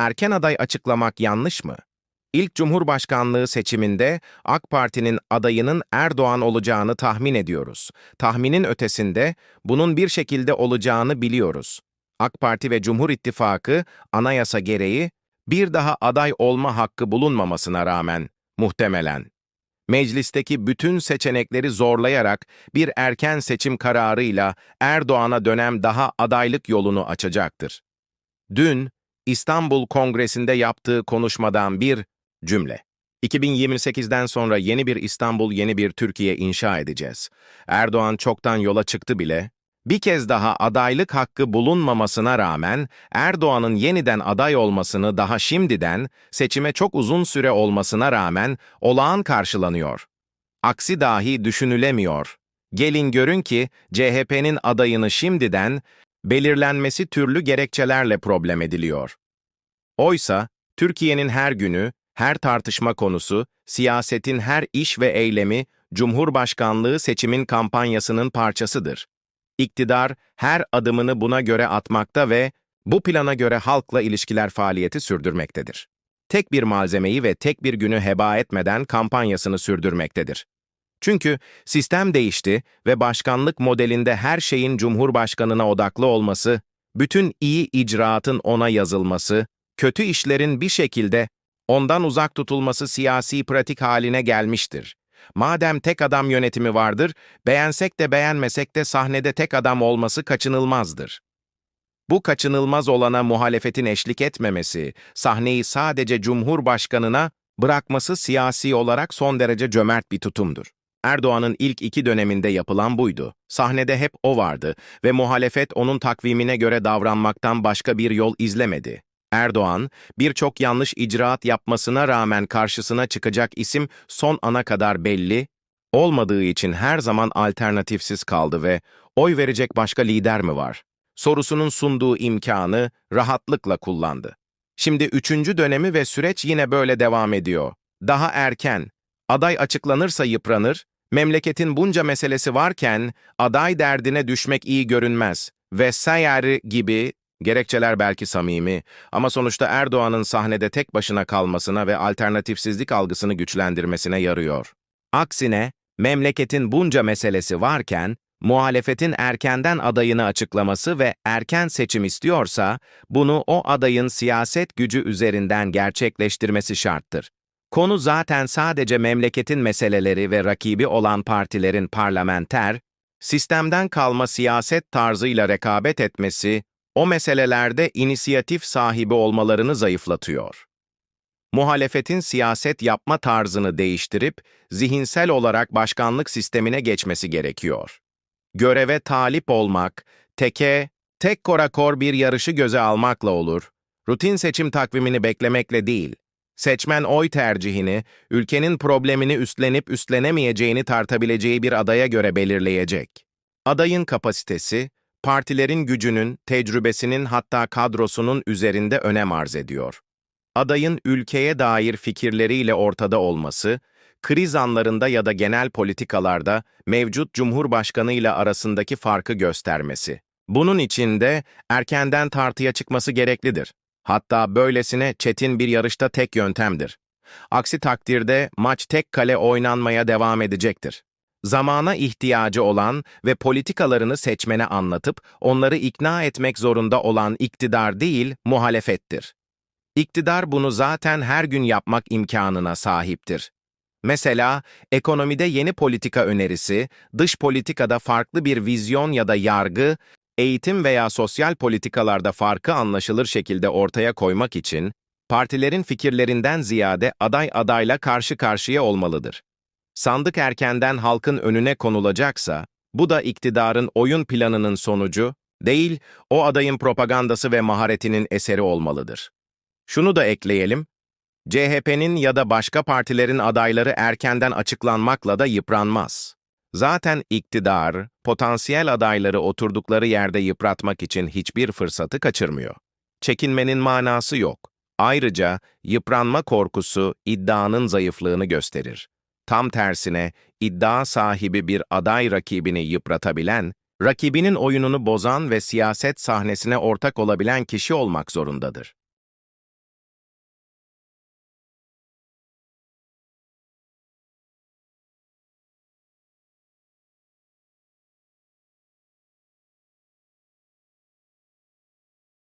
erken aday açıklamak yanlış mı? İlk Cumhurbaşkanlığı seçiminde AK Parti'nin adayının Erdoğan olacağını tahmin ediyoruz. Tahminin ötesinde bunun bir şekilde olacağını biliyoruz. AK Parti ve Cumhur İttifakı anayasa gereği bir daha aday olma hakkı bulunmamasına rağmen muhtemelen meclisteki bütün seçenekleri zorlayarak bir erken seçim kararıyla Erdoğan'a dönem daha adaylık yolunu açacaktır. Dün İstanbul Kongresi'nde yaptığı konuşmadan bir cümle. 2028'den sonra yeni bir İstanbul, yeni bir Türkiye inşa edeceğiz. Erdoğan çoktan yola çıktı bile. Bir kez daha adaylık hakkı bulunmamasına rağmen Erdoğan'ın yeniden aday olmasını daha şimdiden seçime çok uzun süre olmasına rağmen olağan karşılanıyor. Aksi dahi düşünülemiyor. Gelin görün ki CHP'nin adayını şimdiden belirlenmesi türlü gerekçelerle problem ediliyor. Oysa Türkiye'nin her günü, her tartışma konusu, siyasetin her iş ve eylemi Cumhurbaşkanlığı seçimin kampanyasının parçasıdır. İktidar her adımını buna göre atmakta ve bu plana göre halkla ilişkiler faaliyeti sürdürmektedir. Tek bir malzemeyi ve tek bir günü heba etmeden kampanyasını sürdürmektedir. Çünkü sistem değişti ve başkanlık modelinde her şeyin Cumhurbaşkanına odaklı olması, bütün iyi icraatın ona yazılması, kötü işlerin bir şekilde ondan uzak tutulması siyasi pratik haline gelmiştir. Madem tek adam yönetimi vardır, beğensek de beğenmesek de sahnede tek adam olması kaçınılmazdır. Bu kaçınılmaz olana muhalefetin eşlik etmemesi, sahneyi sadece Cumhurbaşkanına bırakması siyasi olarak son derece cömert bir tutumdur. Erdoğan'ın ilk iki döneminde yapılan buydu. Sahnede hep o vardı ve muhalefet onun takvimine göre davranmaktan başka bir yol izlemedi. Erdoğan, birçok yanlış icraat yapmasına rağmen karşısına çıkacak isim son ana kadar belli, olmadığı için her zaman alternatifsiz kaldı ve oy verecek başka lider mi var? Sorusunun sunduğu imkanı rahatlıkla kullandı. Şimdi üçüncü dönemi ve süreç yine böyle devam ediyor. Daha erken, aday açıklanırsa yıpranır, memleketin bunca meselesi varken aday derdine düşmek iyi görünmez vesaire gibi Gerekçeler belki samimi ama sonuçta Erdoğan'ın sahnede tek başına kalmasına ve alternatifsizlik algısını güçlendirmesine yarıyor. Aksine, memleketin bunca meselesi varken, muhalefetin erkenden adayını açıklaması ve erken seçim istiyorsa, bunu o adayın siyaset gücü üzerinden gerçekleştirmesi şarttır. Konu zaten sadece memleketin meseleleri ve rakibi olan partilerin parlamenter, sistemden kalma siyaset tarzıyla rekabet etmesi o meselelerde inisiyatif sahibi olmalarını zayıflatıyor. Muhalefetin siyaset yapma tarzını değiştirip zihinsel olarak başkanlık sistemine geçmesi gerekiyor. Göreve talip olmak, teke, tek korakor bir yarışı göze almakla olur, rutin seçim takvimini beklemekle değil, seçmen oy tercihini, ülkenin problemini üstlenip üstlenemeyeceğini tartabileceği bir adaya göre belirleyecek. Adayın kapasitesi, partilerin gücünün, tecrübesinin hatta kadrosunun üzerinde önem arz ediyor. Adayın ülkeye dair fikirleriyle ortada olması, kriz anlarında ya da genel politikalarda mevcut Cumhurbaşkanı ile arasındaki farkı göstermesi. Bunun için de erkenden tartıya çıkması gereklidir. Hatta böylesine çetin bir yarışta tek yöntemdir. Aksi takdirde maç tek kale oynanmaya devam edecektir zamana ihtiyacı olan ve politikalarını seçmene anlatıp onları ikna etmek zorunda olan iktidar değil, muhalefettir. İktidar bunu zaten her gün yapmak imkanına sahiptir. Mesela ekonomide yeni politika önerisi, dış politikada farklı bir vizyon ya da yargı, eğitim veya sosyal politikalarda farkı anlaşılır şekilde ortaya koymak için, partilerin fikirlerinden ziyade aday adayla karşı karşıya olmalıdır sandık erkenden halkın önüne konulacaksa, bu da iktidarın oyun planının sonucu, değil, o adayın propagandası ve maharetinin eseri olmalıdır. Şunu da ekleyelim, CHP'nin ya da başka partilerin adayları erkenden açıklanmakla da yıpranmaz. Zaten iktidar, potansiyel adayları oturdukları yerde yıpratmak için hiçbir fırsatı kaçırmıyor. Çekinmenin manası yok. Ayrıca yıpranma korkusu iddianın zayıflığını gösterir. Tam tersine iddia sahibi bir aday rakibini yıpratabilen, rakibinin oyununu bozan ve siyaset sahnesine ortak olabilen kişi olmak zorundadır.